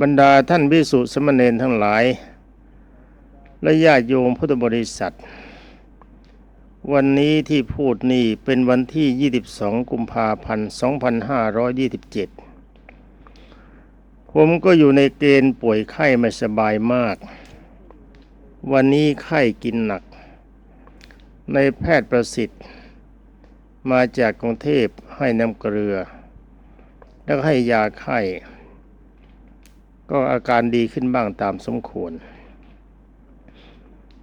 บรรดาท่านพิสุสมณเณรทั้งหลาย และญาติโยมพุทธบริษัท วันนี้ที่พูดนี่เป็นวันที่ 22 กุมภาพันธ์ 2527 ผมก็อยู่ในเกณฑ์ป่วยไข้ไม่สบายมาก วันนี้ไข้กินหนัก ในแพทย์ประสิทธิ์ มาจากกรุงเทพให้น้ำเกลือ แล้วให้ยาไข้ ก็อาการดีขึ้นบ้างตามสมควร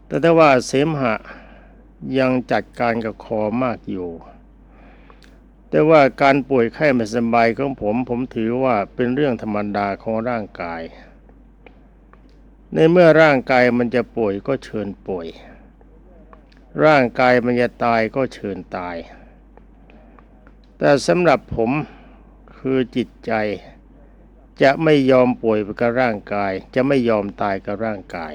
แต่ถ้าว่าเสมหะยังจัดการกับคอมากอยู่ แต่ว่าการป่วยไข้ไม่สบายของผม ผมถือว่าเป็นเรื่องธรรมดาของร่างกาย ในเมื่อร่างกายมันจะป่วยก็เชิญป่วย ร่างกายมันจะตายก็เชิญตาย แต่สำหรับผมคือจิตใจ จะไม่ยอมป่วยไปกับร่างกาย จะไม่ยอมตายกับร่างกาย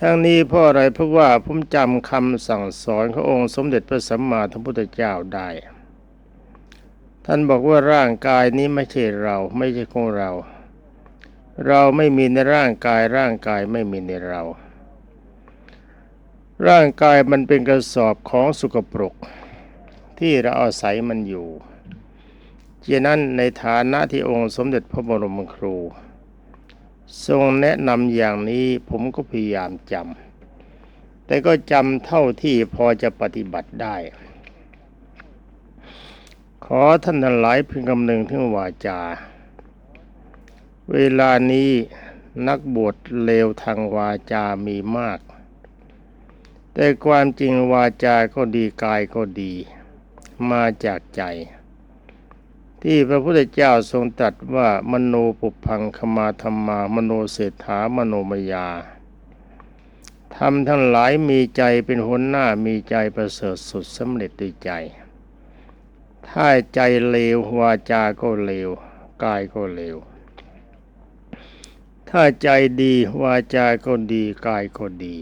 ทั้งนี้เพราะอะไรเพราะว่าผมจำคำสั่งสอนขององค์สมเด็จพระสัมมาสัมพุทธเจ้าได้ ท่านบอกว่าร่างกายนี้ไม่ใช่เราไม่ใช่ของเรา เราไม่มีในร่างกายร่างกายไม่มีในเรา ร่างกายมันเป็นกระสอบของสุกปรกที่เราอาศัยมันอยู่ ฉะนั้นในฐานะที่องค์สมเด็จพระบรมครู ทรงแนะนำอย่างนี้ผมก็พยายามจำแต่ก็จำเท่าที่พอจะปฏิบัติได้ ขอท่านทั้งหลายพึงคำนึงถึงวาจา เวลานี้นักบวชเลวทางวาจามีมาก แต่ความจริงวาจาก็ดีกายก็ดี มาจากใจ ที่พระพุทธเจ้าทรงตรัสว่ามโนปุพังคมาธรรมามโนเศรษฐามโนมยาทำทั้งหลายมีใจเป็นหัวหน้ามีใจประเสริฐสุดสำเร็จด้วยใจ ถ้าใจเลววาจาก็เลวกายก็เลวถ้าใจดีวาจาก็ดีกายก็ดี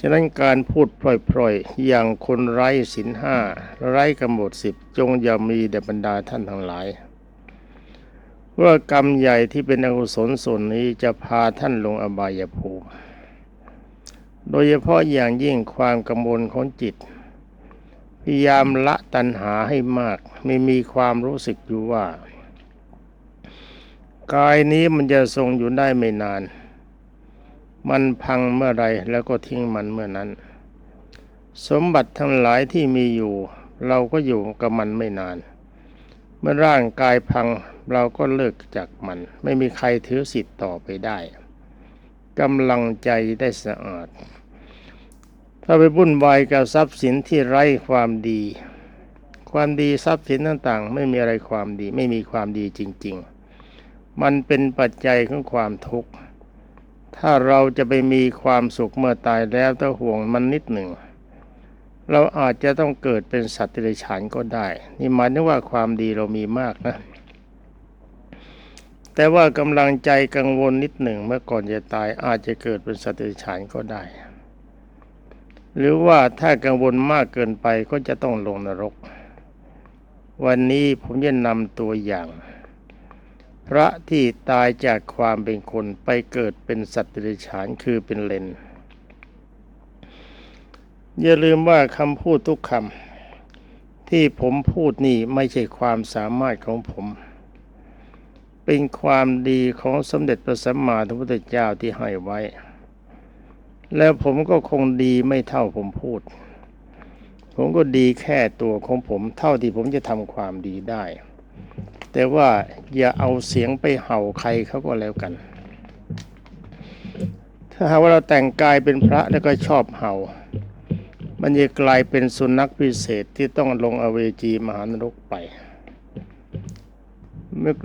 ฉะนั้นการพูดพล่อยๆ อย่างคนไร้ศีลห้าไร้กำหนดสิบจงอย่ามีแด่บรรดาท่านทั้งหลายว่ากรรมใหญ่ที่เป็นอกุศลส่วนนี้จะพาท่านลงอบายภูมิ โดยเฉพาะอย่างยิ่งความกังวลของจิต พยายามละตัณหาให้มาก ไม่มีความรู้สึกอยู่ว่า กายนี้มันจะทรงอยู่ได้ไม่นาน มันพังเมื่อไรแล้วก็ทิ้งมันเมื่อนั้น สมบัติทั้งหลายที่มีอยู่ เราก็อยู่กับมันไม่นาน เมื่อร่างกายพังเราก็เลิกจากมัน ไม่มีใครถือสิทธิ์ต่อไปได้กำลังใจได้สะอาด ถ้าไปบุ่นวายกับทรัพย์สินที่ไร้ความดี ความดีทรัพย์สินต่างๆ ไม่มีอะไรความดี ไม่มีความดีจริง ๆ มันเป็นปัจจัยของความทุกข์ ถ้าเราจะไปมีความสุขเมื่อตายแล้วถ้าห่วงมันนิดหนึ่ง เราอาจจะต้องเกิดเป็นสัตว์ติรฉานก็ได้ นี่หมายถึงว่าความดีเรามีมากนะ แต่ว่ากำลังใจกังวลนิดหนึ่งเมื่อก่อนจะตายอาจจะเกิดเป็นสัตว์ติรฉานก็ได้ หรือว่าถ้ากังวลมากเกินไปก็จะต้องลงนรก วันนี้ผมจะนำตัวอย่าง พระที่ตายจากความเป็นคนไปเกิดเป็นสัตว์ติรฉานคือเป็นเลนอย่าลืมว่าคำพูดทุกคำที่ผมพูดนี่ไม่ใช่ความสามารถของผม เป็นความดีของสมเด็จพระสัมมาสัมพุทธเจ้าที่ให้ไว้ แล้วผมก็คงดีไม่เท่าผมพูด ผมก็ดีแค่ตัวของผมเท่าที่ผมจะทำความดีได้ แต่ว่าอย่าเอาเสียงไปเห่าใครเขาก็แล้วกัน ถ้าหากว่าเราแต่งกายเป็นพระแล้วก็ชอบเห่า มันจะกลายเป็นสุนัขพิเศษที่ต้องลงอเวจีมหานรกไป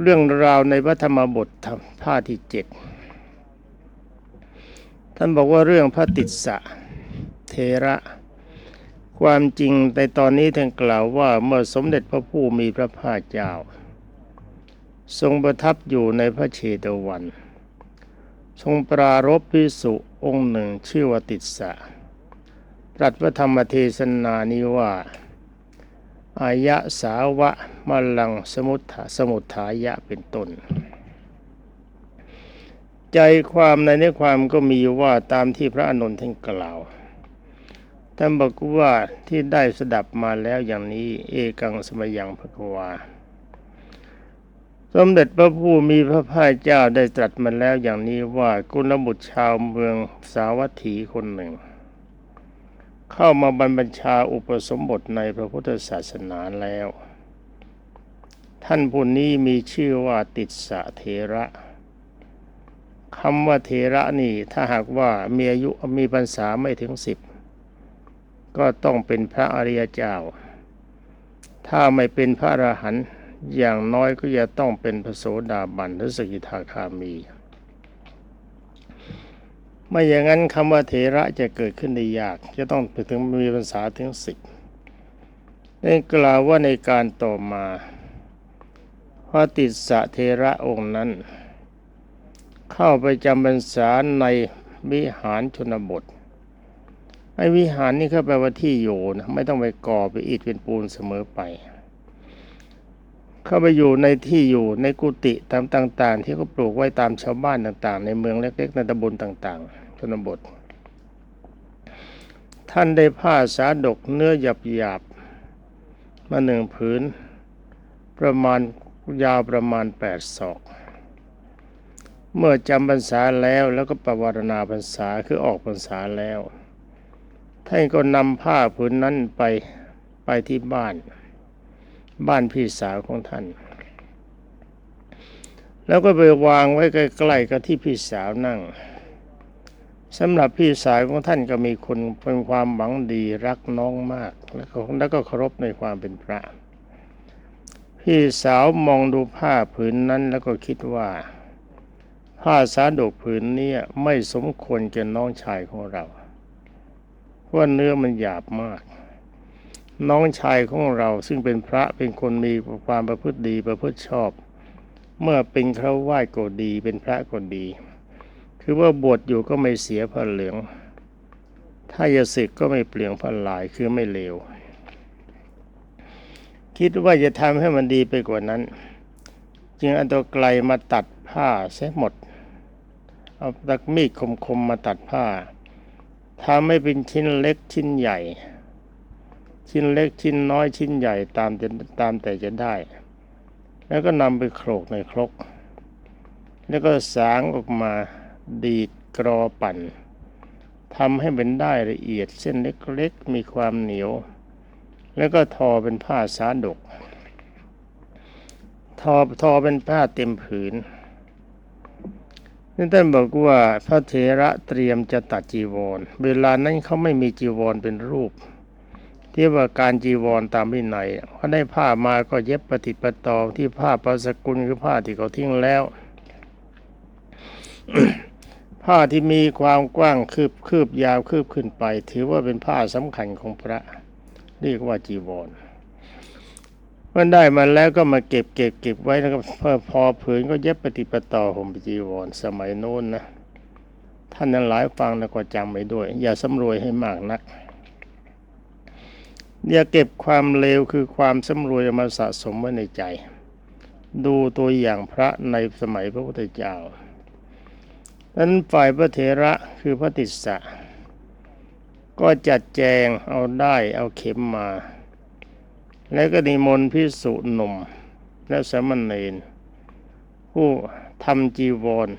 เรื่องราวในพระธรรมบทภาที่เจ็ดท่านบอกว่าเรื่องพระติสสะเทระ ความจริงในตอนนี้ท่านกล่าวว่าเมื่อสมเด็จพระผู้มีพระภาคเจ้า ทรงประทับอยู่ในพระเชตวัน ทรงปรารบพิสุองค์หนึ่งชื่อวติสสะตรัสพระธรรมเทศนานี้ว่า อายะสาวะมลังสมุทธาสมุทธายะเป็นต้น ใจความในเนื้อความก็มีว่าตามที่พระอานนท่านกล่าวท่านบอกว่าที่ได้สดับมาแล้วอย่างนี้ เอกังสมยังพระควา สมเด็จพระผู้มีพระภาคเจ้าได้ตรัสมาแล้วอย่างนี้ว่ากุลบุตรชาวเมืองสาวัตถีคนหนึ่ง เข้ามาบรรพชาอุปสมบทในพระพุทธศาสนาแล้ว ท่านผู้นี้มีชื่อว่าติดสะเทระคำว่าเทระนี่ถ้าหากว่ามีอายุมีพรรษาไม่ถึงสิบก็ต้องเป็นพระอริยเจ้า ถ้าไม่เป็นพระอรหันต์ อย่างน้อยก็จะต้องเป็นพระโสดาบันหรือสกิทาคามี ไม่อย่างนั้นคำว่าเถระจะเกิดขึ้นได้ยาก จะต้องถึงมีพรรษาถึงสิบนี่กล่าวว่าในการต่อมาพระติสะเทระองค์นั้น เข้าไปจำพรรษาในวิหารชนบทไอ้วิหารนี่เขาแปลว่าที่อยู่นะไม่ต้องไปก่อไปอิฐเป็นปูนเสมอไป เข้าไปอยู่ในที่อยู่ในกุฏิตามต่าง ๆ ที่เขาปลูกไว้ตามชาวบ้านต่าง ๆ ในเมืองเล็กๆในตำบลต่าง ๆชนบท ท่านได้ผ้าสาดกเนื้อหยาบๆมาหนึ่งผืน ประมาณยาวประมาณแปดศอก เมื่อจำพรรษาแล้วแล้วก็ประวารณาพรรษาคือออกพรรษาแล้ว ท่านก็นำผ้าผืนนั้นไปไปที่บ้าน บ้านพี่สาวของท่าน แล้วก็ไปวางไว้ใกล้ๆกับที่พี่สาวนั่งสำหรับพี่สาวของท่านก็มีคนเป็นความหวังดีรักน้องมาก แล้วก็แล้วก็เคารพในความเป็นพระ พี่สาวมองดูผ้าผืนนั้นแล้วก็คิดว่า ผ้าสาดกผืนนี้ไม่สมควรแก่น้องชายของเราเพราะเนื้อมันหยาบมาก น้องชายของเราซึ่งเป็นพระเป็นคนมีความประพฤติดีประพฤติชอบ เมื่อเป็นคราวาสก็ดี เป็นพระก็ดี คือว่าบวชอยู่ก็ไม่เสียผ้าเหลือง ถ้าจะศึกก็ไม่เปลี่ยงผ้าลายคือไม่เลว คิดว่าจะทำให้มันดีไปกว่านั้น จึงเอาตัวไกลมาตัดผ้าเสียหมด เอาตะมีดคมๆมาตัดผ้าทำให้เป็นชิ้นเล็กชิ้นใหญ่ ชิ้นเล็กชิ้นน้อยชิ้นใหญ่ตามตามแต่จะได้ แล้วก็นำไปโขลกในครก แล้วก็สางออกมาดีดกรอปั่นทำให้เป็นได้ละเอียดเส้นเล็กๆมีความเหนียว แล้วก็ทอเป็นผ้าสาดก ทอทอเป็นผ้าเต็มผืนนี่ท่านบอกว่าพระเถระเตรียมจะตัดจีวร เวลานั้นเขาไม่มีจีวรเป็นรูป ที่ว่าการจีวรตามวินัยเขาได้ผ้ามาก็เย็บปฏิปต่อที่ผ้าประสกุลคือผ้าที่เขาทิ้งแล้ว ผ้าที่มีความกว้างคืบคืบยาวคืบขึ้นไป ถือว่าเป็นผ้าสำคัญของพระ เรียกว่าจีวรเมื่อได้มาแล้วก็มาเก็บเก็บเก็บไว้แล้วก็พอพอผืนก็เย็บปฏิปต่อห่มจีวรสมัยโน้นนะท่านนั้นหลายฟังแล้วก็จำไว้ด้วย อย่าสำรวยให้มากนัก อย่าเก็บความเลวคือความสำรวยมาสะสมไว้ในใจ ดูตัวอย่างพระในสมัยพระพุทธเจ้านั้นฝ่ายพระเถระคือพระติสสะ ก็จัดแจงเอาได้เอาเข็มมา แล้วก็นิมนต์พิสุหนุ่ม และสามเณรผู้ทำจีวร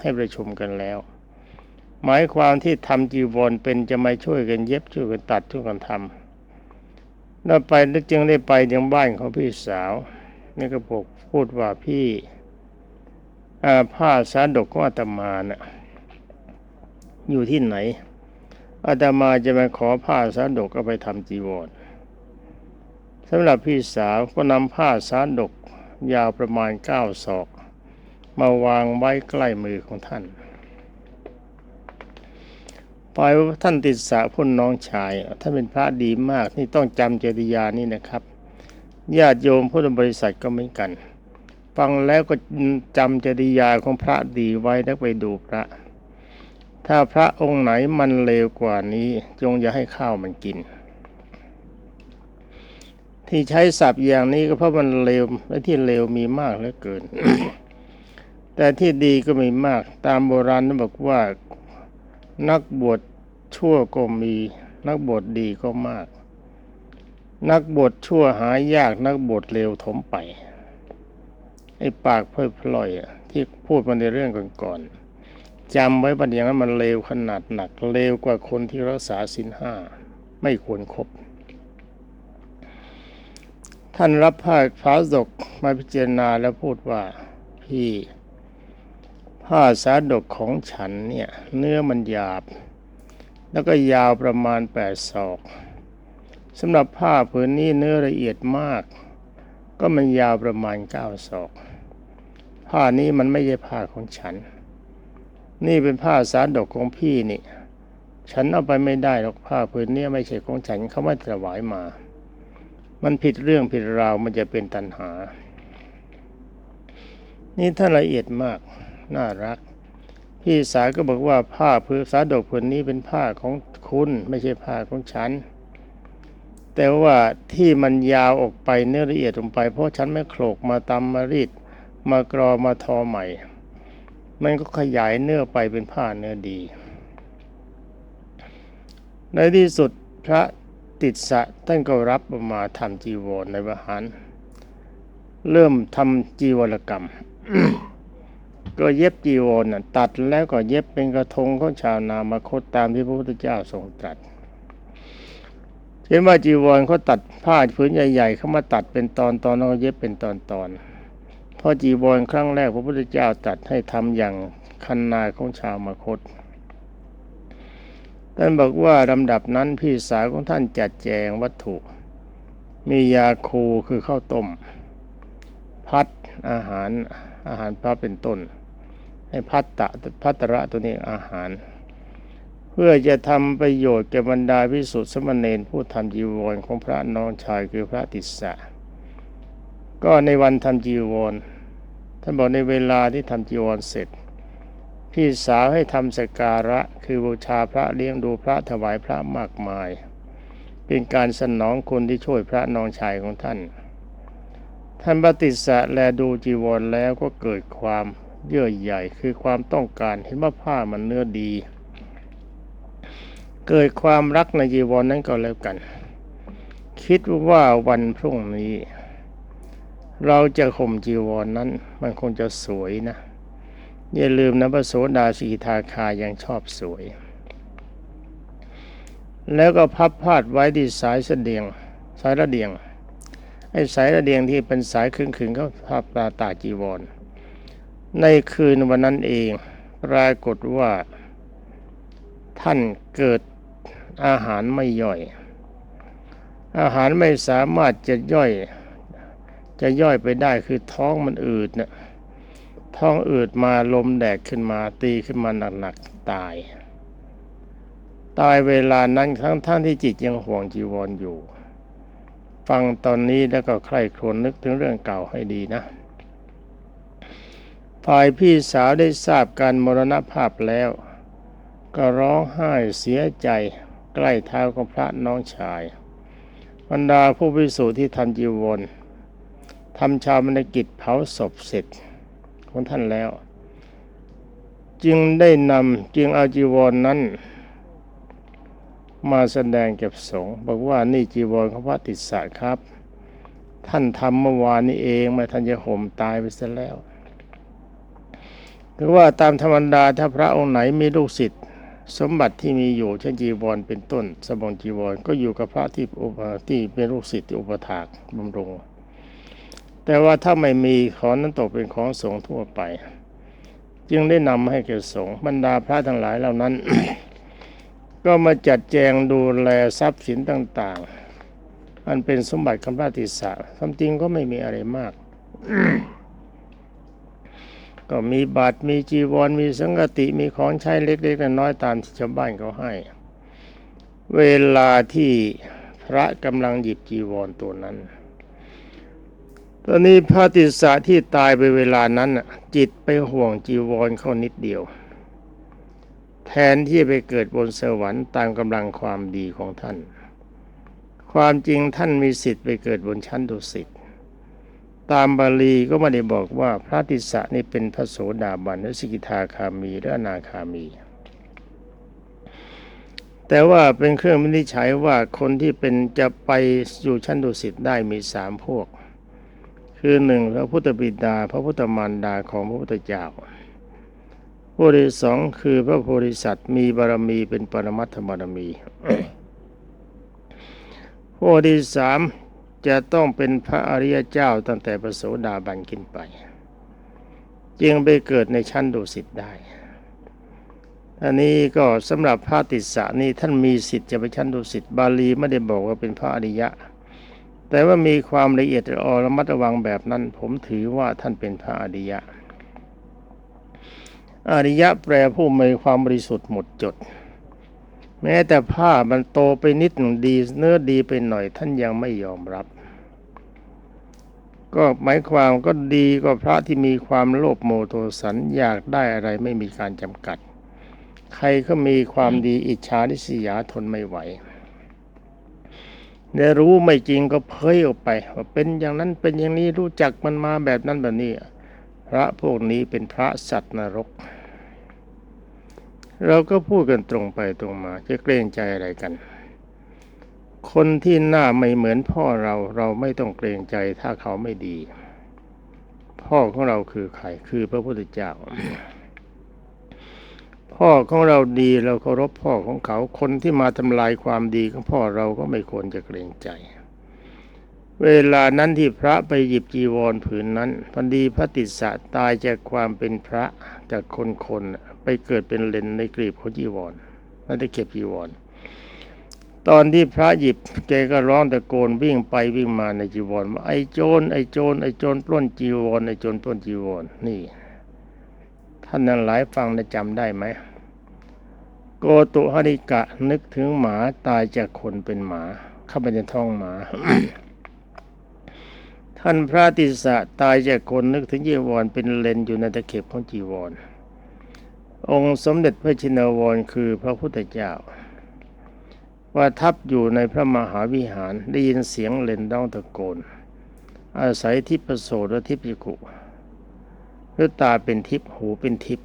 ให้ประชุมกันแล้ว หมายความที่ทำจีวรเป็นจะมาช่วยกันเย็บช่วยกันตัดช่วยกันทำ แล้วไปแล้วจึงได้ไปยังบ้านของพี่สาวนี่ก็บอกพูดว่าพี่ผ้าสาดกของอาตมานะ่ะอยู่ที่ไหนอาตมาจะมาขอผ้าสาดกเอาไปทำจีวรสำหรับพี่สาวก็นำผ้าสาดกยาวประมาณเก้าศอก มาวางไว้ใกล้มือของท่าน ปล่อยว่าท่านติดสาพุ่นน้องชายท่านเป็นพระดีมากนี่ต้องจำเจติยานี่นะครับญาติโยมพุทธบริษัทก็เหมือนกัน ฟังแล้วก็จำจริยาของพระดีไว้แล้วไปดูพระ ถ้าพระองค์ไหนมันเลวกว่านี้ จงอย่าให้ข้าวมันกิน ที่ใช้ศัพท์อย่างนี้ก็เพราะมันเลวและที่เลวมีมากเหลือเกิน แต่ที่ดีก็มีมากตามโบราณนั้นบอกว่า นักบวชชั่วก็มี นักบวชดีก็มาก นักบวชชั่วหายากนักบวชเลวถมไปไอ้ปากเพ่อพลอยที่พูดมาในเรื่องก่อนๆจำไว้ปัญญานั้นมันเลวขนาดหนักเลวกว่าคนที่รักษาศีลห้าไม่ควรครบท่านรับผ้าฟ้าศกมาพิจารณาแล้วพูดว่าพี่ ผ้าสาดกของฉันเนี่ยเนื้อมันหยาบ แล้วก็ยาวประมาณแปดศอกสำหรับผ้าผืนนี้เนื้อละเอียดมาก ก็มันยาวประมาณเก้าศอก ผ้านี้มันไม่ใช่ผ้าของฉัน นี่เป็นผ้าสาดกของพี่นี่ ฉันเอาไปไม่ได้หรอกผ้าผืนนี้ไม่ใช่ของฉันเขาไม่ถวายมา มันผิดเรื่องผิดราวมันจะเป็นตัณหา นี่ท่านละเอียดมาก น่ารัก พี่สาวก็บอกว่าผ้าผืนสาดกผืนนี้เป็นผ้าของคุณไม่ใช่ผ้าของฉัน แต่ว่าที่มันยาวออกไปเนื้อละเอียดลงไป เพราะฉันไม่โขลกมาตำมารีดมากรอมาทอใหม่ มันก็ขยายเนื้อไปเป็นผ้าเนื้อดี ในที่สุดพระติดสะท่านก็รับมาทำจีวรในวหาร เริ่มทำจีวรกรรม ก็เย็บจีวรน่ะตัดแล้วก็เย็บเป็นกระทงของชาวนามาคตตามที่พระพุทธเจ้าทรงตรัสเห็นว่าจีวรเขาตัดผ้าผืนใหญ่ๆเขามาตัดเป็นตอนตอนแล้วเย็บเป็นตอนตอนพราะจีวรครั้งแรกพระพุทธเจ้าตัดให้ทำอย่างคันนาของชาวมาคตท่านบอกว่าลำดับนั้นพี่สาวของท่านจัดแจงวัตถุ มียาคูคือข้าวต้ม พัดอาหารอาหารพระเป็นต้น ให้พัตตะพัตระตัวนี้อาหาร เพื่อจะทำประโยชน์แก่บรรดาพิสุทธิสมณเณรผู้ทำจีวรของพระน้องชายคือพระติสสะก็ในวันทำจีวรท่านบอกในเวลาที่ทำจีวรเสร็จ พี่สาวให้ทำสกการะคือบูชาพระเลี้ยงดูพระถวายพระมากมาย เป็นการสนองคนที่ช่วยพระน้องชายของท่านท่านปฏิสะแลดูจีวรแล้วก็เกิดความ เยื่อใหญ่คือความต้องการเห็นว่าผ้ามันเนื้อดี เกิดความรักในจีวรนั้นก็แล้วกัน คิดว่าวันพรุ่งนี้ เราจะข่มจีวรนนั้น มันคงจะสวยนะ อย่าลืมนะพระโสดาสีทาคายังชอบสวย แล้วก็พับพาดไว้ที่สายเสดียง สายระเดียงไอ้สายระเดียงที่เป็นสายขึงๆเขาพับตาตาจีวร ในคืนวันนั้นเองปรากฏว่า ท่านเกิดอาหารไม่ย่อย อาหารไม่สามารถจะย่อย จะย่อยไปได้คือท้องมันอืดเนี่ยท้องอืดมาลมแดดขึ้นมาตีขึ้นมาหนักๆตาย ตายเวลานั้นทั้งท่านที่จิตยังห่วงจีวรออยู่ ฟังตอนนี้แล้วก็ใคร่ครวญนึกถึงเรื่องเก่าให้ดีนะ ฝ่ายพี่สาวได้ทราบการมรณภาพแล้ว ก็ร้องไห้เสียใจใกล้เท้าของพระน้องชายบรรดาผู้พิสูจน์ที่ทำจีวรทำชาวมนกิจเผาศพเสร็จของท่านแล้ว จึงได้นำจึงเอาจีวรนนั้น มาแสดงแก่สงบอกว่านี่จีวรของพระติสสะครับ ท่านทำเมื่อวานนี้เองมาท่านจะห่มตายไปซะแล้ว คือว่าตามธรรมดาถ้าพระองค์ไหนมีลูกศิษย์สมบัติที่มีอยู่เช่นจีวรเป็นต้น สบงจีวรก็อยู่กับพระที่อุปที่เป็นลูกศิษย์ที่อุปถากบำรุง แต่ว่าถ้าไม่มีของนั้นตกเป็นของสงฆ์ทั่วไป จึงได้นำให้แก่สงฆ์บรรดาพระทั้งหลายเหล่านั้น ก็มาจัดแจงดูแลทรัพย์สินต่างๆ อันเป็นสมบัติของพระติสสะความจริงก็ไม่มีอะไรมาก ก็มีบาตรมีจีวรมีสังกติมีของใช้เล็กๆน้อยๆตามที่ชาวบ้านเขาให้ เวลาที่พระกำลังหยิบจีวรตัวนั้น ตอนนี้พระติสะที่ตายไปเวลานั้นจิตไปห่วงจีวรเขานิดเดียว แทนที่ไปเกิดบนสวรรค์ตามกำลังความดีของท่าน ความจริงท่านมีสิทธิ์ไปเกิดบนชั้นดุสิต ตามบาลีก็ไม่ได้บอกว่าพระติสะนี่เป็นพระโสดาบันหรือสกิทาคามีหรืออนาคามี แต่ว่าเป็นเครื่องวินิจฉัยว่าคนที่เป็นจะไปอยู่ชั้นดุสิตได้มีสามพวก คือหนึ่งพระพุทธบิดา พระพุทธมารดาของพระพุทธเจ้าพวกที่สองคือพระโพธิสัตว์มีบารมีเป็นปรมัตถบารมีพวกที่สาม จะต้องเป็นพระอริยเจ้าตั้งแต่ประโสดาบันขึ้นไป จึงไปเกิดในชั้นดุสิตได้อันนี้ก็สำหรับพระติสสะนี่ท่านมีสิทธิ์จะไปชั้นดุสิตบาลีไม่ได้บอกว่าเป็นพระอริยะ แต่ว่ามีความละเอียดอ่อนระมัดระวังแบบนั้น ผมถือว่าท่านเป็นพระอริยะ อริยะแปลผู้มีความบริสุทธิ์หมดจด แม้แต่ผ้ามันโตไปนิดหนึ่งดีเนื้อดีไปหน่อยท่านยังไม่ยอมรับ ก็หมายความก็ดีกว่าพระที่มีความโลภโมโทสันอยากได้อะไรไม่มีการจำกัด ใครก็มีความดีอิจฉาริษยาทนไม่ไหวเนี่ยรู้ไม่จริงก็เผยออกไปว่าเป็นอย่างนั้นเป็นอย่างนี้รู้จักมันมาแบบนั้นแบบนี้ พระพวกนี้เป็นพระสัตว์นรก เราก็พูดกันตรงไปตรงมาจะเกรงใจอะไรกัน คนที่หน้าไม่เหมือนพ่อเราเราไม่ต้องเกรงใจถ้าเขาไม่ดี พ่อของเราคือใครคือพระพุทธเจ้า พ่อของเราดีเราเคารพพ่อของเขาคนที่มาทำลายความดีของพ่อเราก็ไม่ควรจะเกรงใจ เวลานั้นที่พระไปหยิบจีวรผืนนั้นพันดีพระติสสะตายจากความเป็นพระจากคนคนไปเกิดเป็นเลนในกรีบของจีวรไม่ได้เก็บจีวร ตอนที่พระหยิบแกก็ร้องตะโกนวิ่งไปวิ่งมาในจีวรว่าไอ้โจรไอ้โจรไอ้โจรปล้นจีวรไอ้โจรปล้นจีวรนี่ ท่านนั้นหลายฟังได้จำได้ไหมโกตุหริกะนึกถึงหมาตายจากคนเป็นหมา เข้าไปในท้องหมา ท่านพระติสสะตายจากคนนึกถึงจีวรเป็นเลนอยู่ในตะเข็บของจีวร องค์สมเด็จพระชินวรคือพระพุทธเจ้า ว่าทับอยู่ในพระมหาวิหารได้ยินเสียงเลนร้องตะโกน อาศัยทิพโสและทิพยกุหรือตาเป็นทิพหูเป็นทิพ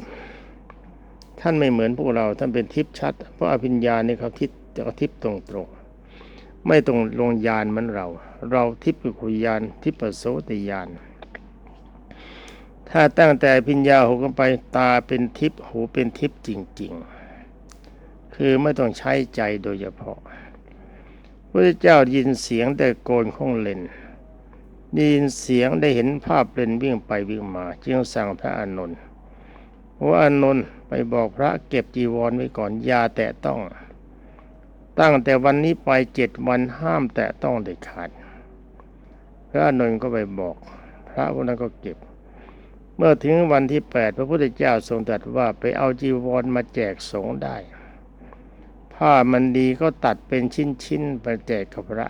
ท่านไม่เหมือนพวกเราท่านเป็นทิพชัด เพราะอภิญญานี่เขาทิพเขาทิพตรงตรงไม่ตรงลงยานเหมือนเรา เราทิพย์กุยานทิพโสติยานถ้าตั้งแต่อภิญญาหกกันไปตาเป็นทิพหูเป็นทิพจริง ๆ คือไม่ต้องใช้ใจโดยเฉพาะพระเจ้ายินเสียงแต่โกนของเลนได้ยินเสียงได้เห็นภาพเลนวิ่งไปวิ่งมา จึงสั่งพระอานนท์ว่าอานนท์ไปบอกพระเก็บจีวรไว้ก่อนอย่าแตะต้อง ตั้งแต่วันนี้ไปเจ็ดวันห้ามแตะต้องเด็ดขาด พระอานนท์ก็ไปบอก พระคนนั้นก็เก็บ เมื่อถึงวันที่แปดพระพุทธเจ้าทรงตรัสว่าไปเอาจีวรมาแจกสงฆ์ได้ ผ้ามันดีก็ตัดเป็นชิ้นๆไปแจกกับพระ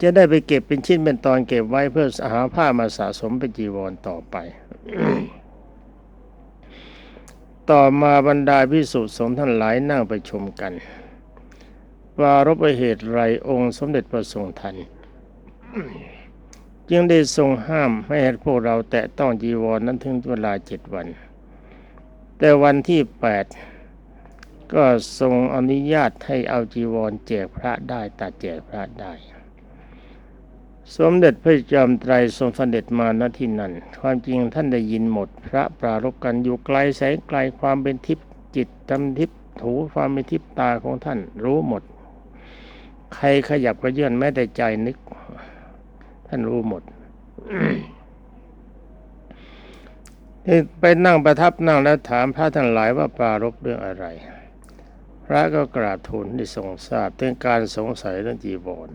จะได้ไปเก็บเป็นชิ้นเป็นตอนเก็บไว้เพื่อหาผ้ามาสะสมเป็นจีวรต่อไป ต่อมาบรรดาพิสุสงฆ์ท่านหลายนั่งไปชมกันว่ารบเหตุไรองค์สมเด็จพระทรงทันจึงได้ทรงห้ามไม่ให้พวกเราแตะต้องจีวรนนั้นถึงเวลาเจ็ดวัน แต่วันที่แปด ก็ทรงอนุญาตให้เอาจีวรแจกพระได้ตัดแจกพระได้ สมเด็จพระจอมไตรทรงเสด็จมาณที่นั่นความจริงท่านได้ยินหมด พระปรารบกันอยู่ไกลแสนไกลความเป็นทิพย์จิตทำทิพย์ถูความเป็นทิพย์ตาของท่านรู้หมด ใครขยับกระเยื่อนแม้แต่ใจนึก ท่านรู้หมดไปนั่งประทับนั่งแล้วถามพระทั้งหลายว่าปรารบเรื่องอะไร พระก็กราบทูลได้ทรงทราบถึงการสงสัยเรื่องจีวร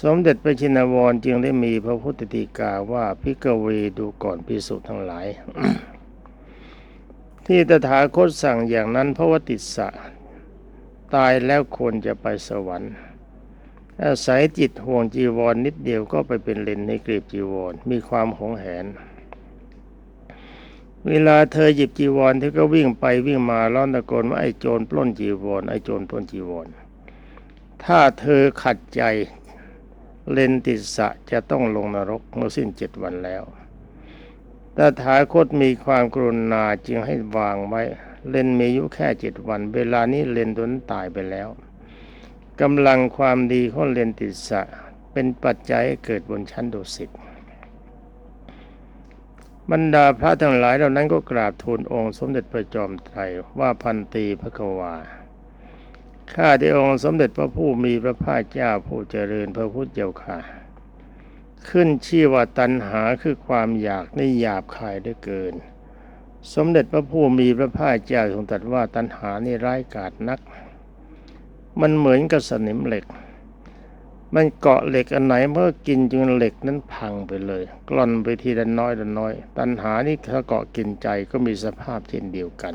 สมเด็จพระชินวรจึงได้มีพระพุทธตีกาว่าพิกเวดูก่อนพิสุทั้งหลาย ที่ตถาคตสั่งอย่างนั้นเพราะว่าติดสะ ตายแล้วควรจะไปสวรรค์ อาศัยจิตห่วงจีวรนิดเดียวก็ไปเป็นเลนในกรีบจีวรมีความหงแหน เวลาเธอหยิบจีวรเธอก็วิ่งไปวิ่งมาร้อนตะโกนว่าไอ้โจรปล้นจีวรไอ้โจรปล้นจีวร ถ้าเธอขัดใจเลนติสะจะต้องลงนรกเมื่อสิ้นเจ็ดวันแล้วแต่ถาคตมีความกรุณาจึงให้วางไว้ เลนมีอายุแค่เจ็ดวัน เวลานี้เลนตัวนั้นตายไปแล้วกำลังความดีของเลนติสะเป็นปัจจัยให้เกิดบนชั้นดุสิต บรรดาพระทั้งหลายเหล่านั้นก็กราบทูลองค์สมเด็จพระจอมไตรว่าพันตีพระกวาข้าได้องค์สมเด็จพระผู้มีพระภาคเจ้าผู้เจริญพระพุทธเจ้าค่ะ ขึ้นชื่อว่าตัณหาคือความอยากในหยาบคายเหลือเกิน สมเด็จพระผู้มีพระภาคเจ้าทรงตรัสว่าตัณหานี่ร้ายกาจนัก มันเหมือนกับสนิมเหล็ก มันเกาะเหล็กอันไหนเมื่อกินจนเหล็กนั้นพังไปเลย กล่อนไปทีละน้อยละน้อย ตัณหานี่ถ้าเกาะกินใจก็มีสภาพเช่นเดียวกัน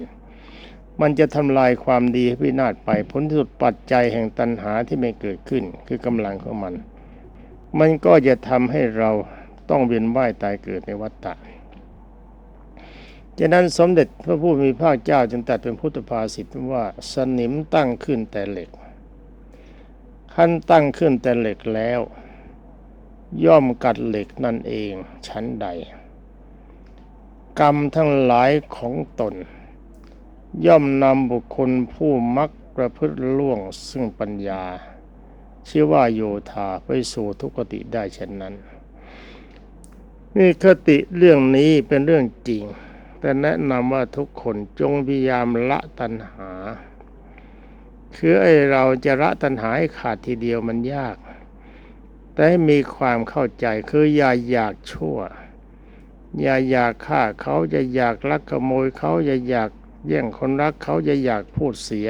มันจะทำลายความดีให้พินาศไปผลที่สุดปัจจัยแห่งตัณหาที่ไม่เกิดขึ้น คือกำลังของมัน มันก็จะทำให้เราต้องเวียนว่ายตายเกิดในวัฏฏะฉะนั้นสมเด็จพระผู้มีพระเจ้าจึงตรัสเป็นพุทธภาษิตว่าสนิมตั้งขึ้นแต่เหล็ก ขั้นตั้งขึ้นแต่เหล็กแล้ว ย่อมกัดเหล็กนั่นเองชั้นใด กรรมทั้งหลายของตน ย่อมนำบุคคลผู้มักประพฤติล่วงซึ่งปัญญา ชื่อว่าโยธาไปสู่ทุกติได้เช่นนั้น นี่คติเรื่องนี้เป็นเรื่องจริง แต่แนะนำว่าทุกคนจงพยายามละตัณหา คือไอเราจะละตัณหาให้ขาดทีเดียวมันยาก แต่มีความเข้าใจคืออย่าอยากชั่ว อย่าอยากฆ่าเขาอย่าอยากลักขโมยเขาอย่าอยากแย่งคนรักเขาอย่าอยากพูดเสีย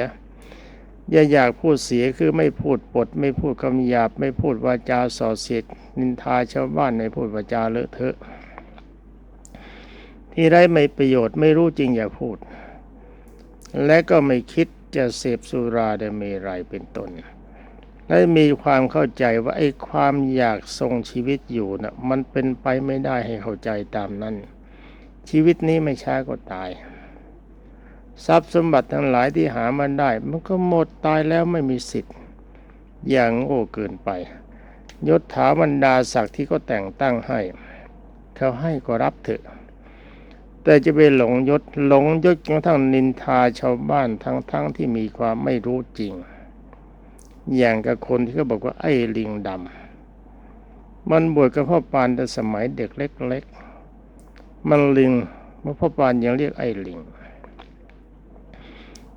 อย่าอยากพูดเสียคือไม่พูดปด ไม่พูดคำหยาบ ไม่พูดวาจาส่อเสียดนินทาชาวบ้านไม่พูดวาจาเลอะเทอะ ที่ได้ไม่ประโยชน์ไม่รู้จริงอย่าพูด และก็ไม่คิด จะเสพสุราเดเมรัยเป็นต้นและมีความเข้าใจว่าไอ้ความอยากทรงชีวิตอยู่นะ่ะมันเป็นไปไม่ได้ให้เข้าใจตามนั้น ชีวิตนี้ไม่ช้าก็ตาย ทรัพย์สมบัติทั้งหลายที่หามันได้ มันก็หมดตายแล้วไม่มีสิทธิ์ อย่างโง่เกินไป ยศถาบรรดาศักดิ์ที่ก็แต่งตั้งให้ เขาให้ก็รับเถอะ แต่จะไปหลงยศหลงยศจนทั่งนินทาชาวบ้านทั้งๆทที่มีความไม่รู้จริง อย่างกับคนที่เขาบอกว่าไอ้ลิงดำมันบวชกับพ่อปานแต่สมัยเด็กเล็ก ๆ มันลิงเมื่อพ่อปานยังเรียกไอ้ลิง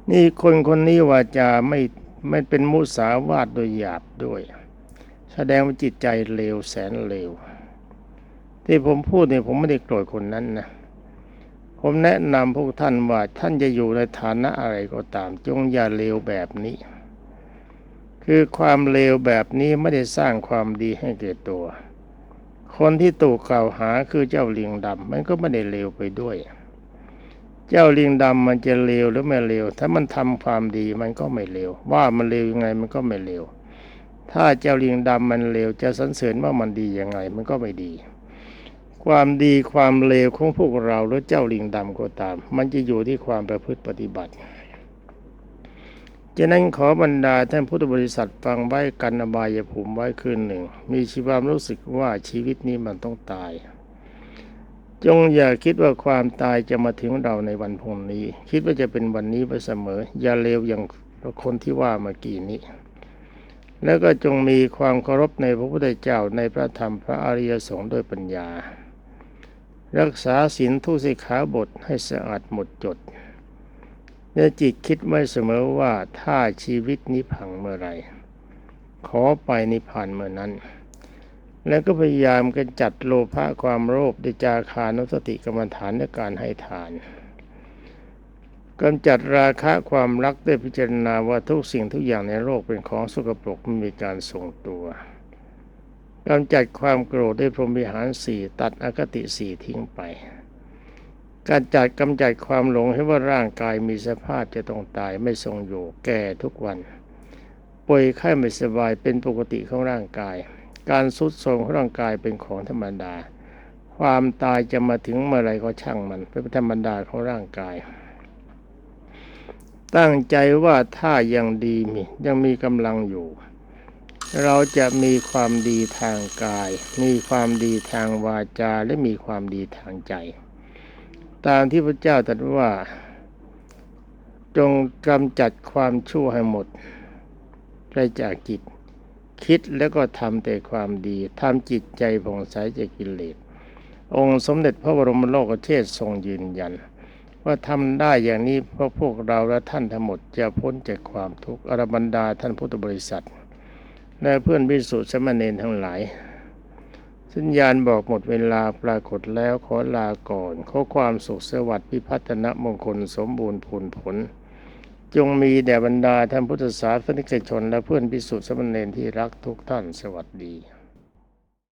นี่คนคนนี้วาจาไม่ไม่เป็นมุสาวาทโดยหยาบด้วย แสดงว่าจิตใจเลวแสนเลวที่ผมพูดเนี่ยผมไม่ได้โกรธคนนั้นนะ ผมแนะนำพวกท่านว่าท่านจะอยู่ในฐานะอะไรก็ตาม จงอย่าเลวแบบนี้ คือความเลวแบบนี้ไม่ได้สร้างความดีให้แก่ตัว คนที่ถูกกล่าวหาคือเจ้าลิงดำมันก็ไม่ได้เลวไปด้วย เจ้าลิงดำมันจะเลวหรือไม่เลวถ้ามันทำความดีมันก็ไม่เลวว่ามันเลวยังไงมันก็ไม่เลวถ้าเจ้าลิงดำมันเลวจะสรรเสริญว่ามันดียังไงมันก็ไม่ดี ความดีความเลวของพวกเราหรือเจ้าลิงดำก็ตาม มันจะอยู่ที่ความประพฤติปฏิบัติฉะนั้นขอบรรดาท่านพุทธบริษัทฟังไว้กันอบายภูมิไว้คืนหนึ่ง มีชีวามรู้สึกว่าชีวิตนี้มันต้องตาย จงอย่าคิดว่าความตายจะมาถึงเราในวันพรุ่งนี้ คิดว่าจะเป็นวันนี้ไปเสมอ อย่าเลวอย่างคนที่ว่าเมื่อกี้นี้ แล้วก็จงมีความเคารพในพระพุทธเจ้าในพระธรรมพระอริยสงฆ์ด้วยปัญญา รักษาศีลทุกสิขาบทให้สะอาดหมดจดเนื้อจิตคิดไว้เสมอว่าถ้าชีวิตนี้พังเมื่อไหรขอไปนิพพานเมื่อนั้น แล้วก็พยายามกันจัดโลภะความโลภด้จาคานุสติกรรมฐานในการให้ทานกำจัดราคะความรักด้วยพิจารณาว่าทุกสิ่งทุกอย่างในโลกเป็นของสกปรกไม่มีการทรงตัว กำจัดความโกรธด้วยพรหมวิหารสี่ตัดอคติสี่ทิ้งไปการจัดกำจัดความหลงให้ว่าร่างกายมีสภาพจะต้องตายไม่ทรงอยู่แก่ทุกวันป่วยไข้ไม่สบายเป็นปกติของร่างกาย การสุดทรมของร่างกายเป็นของธรรมดา ความตายจะมาถึงเมื่อไรก็ช่างมันเป็นธรรมดาของร่างกาย ตั้งใจว่าถ้ายังดีมียังมีกำลังอยู่ เราจะมีความดีทางกาย มีความดีทางวาจา และมีความดีทางใจ ตามที่พระเจ้าตรัสว่า จงกำจัดความชั่วให้หมดไปจากจิต คิดแล้วก็ทำแต่ความดีทำจิตใจผ่องใสจากกิเลสองค์สมเด็จพระบรมโลกเชษทรงยืนยัน ว่าทำได้อย่างนี้เพราะพวกเราและท่านทั้งหมดจะพ้นจากความทุกข์อรบรรดาท่านพุทธบริษัท และเพื่อนพิสุทธิ์สมณเณรทั้งหลาย สัญญาณบอกหมดเวลาปรากฏแล้วขอลาก่อน ขอความสุขสวัสดิ์พิพัฒนมงคลสมบูรณ์ผลผล จงมีแด่บรรดาท่านพุทธศาสนิกชน และเพื่อนพิสุทธิ์สมณเณรที่รักทุกท่านสวัสดี